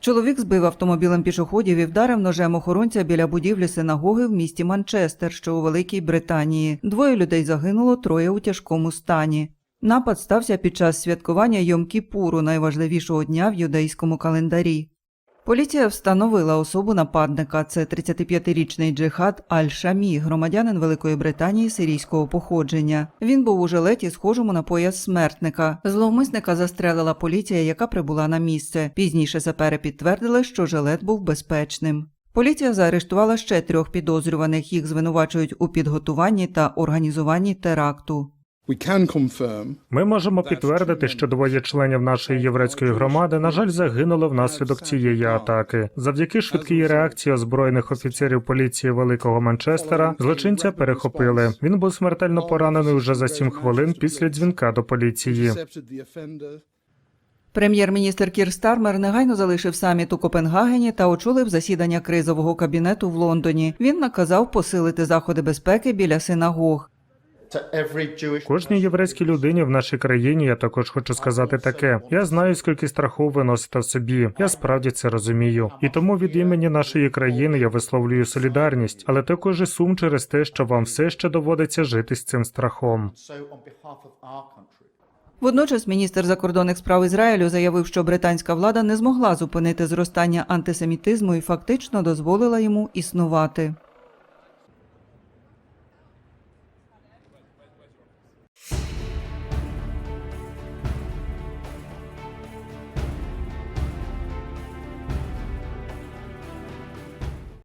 Чоловік збив автомобілем пішоходів і вдарив ножем охоронця біля будівлі синагоги в місті Манчестер, що у Великій Британії. Двоє людей загинуло, троє у тяжкому стані. Напад стався під час святкування Йом-Кіпуру, найважливішого дня в юдейському календарі. Поліція встановила особу нападника. Це 35-річний Джихад Аль-Шамі, громадянин Великої Британії сирійського походження. Він був у жилеті, схожому на пояс смертника. Зловмисника застрелила поліція, яка прибула на місце. Пізніше сапери підтвердили, що жилет був безпечним. Поліція заарештувала ще трьох підозрюваних. Їх звинувачують у підготуванні та організуванні теракту. We Ми можемо підтвердити, що двоє членів нашої єврейської громади, на жаль, загинули внаслідок цієї атаки. Завдяки швидкій реакції озброєних офіцерів поліції Великого Манчестера злочинця перехопили. Він був смертельно поранений уже за сім хвилин після дзвінка до поліції. Прем'єр-міністр Кір Стармер негайно залишив саміт у Копенгагені та очолив засідання кризового кабінету в Лондоні. Він наказав посилити заходи безпеки біля синагог. Кожній єврейській людині в нашій країні я також хочу сказати таке: я знаю, скільки страху ви носите в собі. Я справді це розумію. І тому від імені нашої країни я висловлюю солідарність, але також і сум через те, що вам все ще доводиться жити з цим страхом. Водночас міністр закордонних справ Ізраїлю заявив, що британська влада не змогла зупинити зростання антисемітизму і фактично дозволила йому існувати.